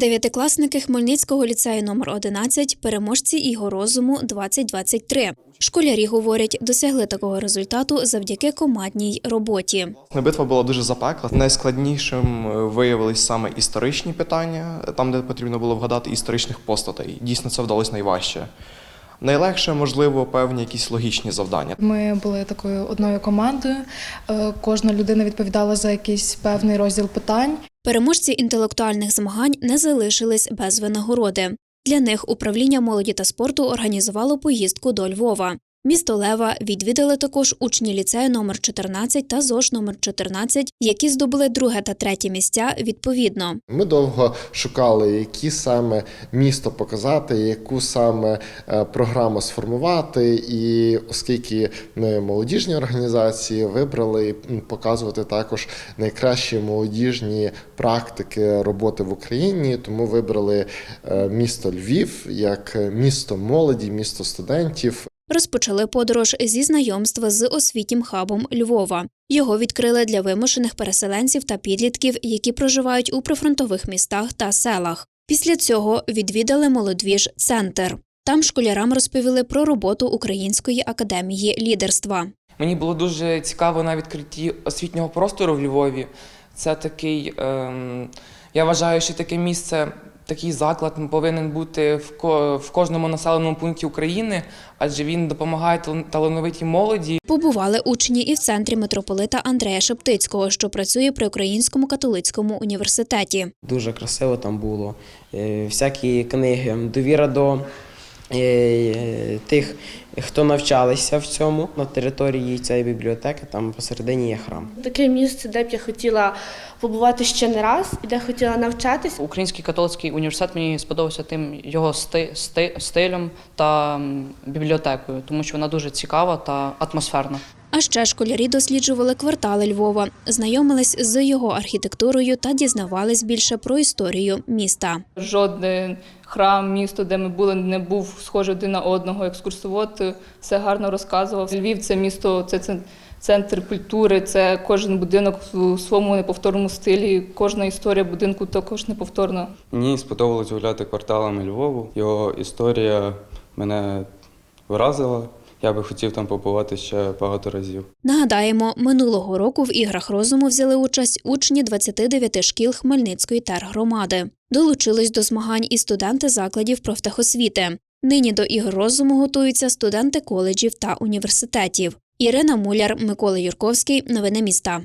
Дев'ятикласники Хмельницького ліцею номер 11 переможці ігор розуму 2023. Школярі говорять, досягли такого результату завдяки командній роботі. Битва була дуже запекла. Найскладнішим е, виявились саме історичні питання, там, де потрібно було вгадати історичних постатей. Дійсно, це вдалося найважче. Найлегше, можливо, певні якісь логічні завдання. Ми були такою одною командою. Е, Кожна людина відповідала за якийсь певний розділ питань. Переможці інтелектуальних змагань не залишились без винагороди. Для них управління молоді та спорту організувало поїздку до Львова. Місто Лева відвідали також учні ліцею номер 14 та ЗОЖ номер 14, які здобули друге та третє місця відповідно. Ми довго шукали, які саме місто показати, яку саме е, програму сформувати. І оскільки ми молодіжні організації вибрали показувати також найкращі молодіжні практики роботи в Україні, тому вибрали е, місто Львів як місто молоді, місто студентів. Розпочали подорож зі знайомства з освітнім хабом Львова. Його відкрили для вимушених переселенців та підлітків, які проживають у прифронтових містах та селах. Після цього відвідали молодвіж центр. Там школярам розповіли про роботу Української академії лідерства. Мені було дуже цікаво на відкритті освітнього простору в Львові. Це такий, ем, я вважаю, що таке місце, такий заклад повинен бути в, кожному населеному пункті України, адже він допомагає тал- талановитій молоді Побували учні і в центрі митрополита Андрея Шептицького, що працює при Українському католицькому університеті. Дуже красиво там було. Е, Всякі книги, довіра до тих, хто навчалися в цьому на території цієї бібліотеки, там посередині є храм. Таке місце, де б я хотіла побувати ще не раз і де хотіла навчатись. Український католицький університет мені сподобався тим його сти, сти, стилем та бібліотекою, тому що вона дуже цікава та атмосферна. А ще школярі досліджували квартали Львова, знайомились з його архітектурою та дізнавались більше про історію міста. Жоден храм, місто, де ми були, не був схожий один на одного. Екскурсовод все гарно розказував. Львів це місто, це центр культури, це кожен будинок у своєму неповторному стилі. Кожна історія будинку також неповторна. Мені сподобалось гуляти кварталами Львову. Його історія мене вразила. Я би хотів там побувати ще багато разів. Нагадаємо, минулого року в іграх розуму взяли участь учні 29 шкіл Хмельницької тергромади. Долучились до змагань і студенти закладів профтехосвіти. Нині до ігор розуму готуються студенти коледжів та університетів. Ірина Муляр, Микола Юрковський. Новини міста.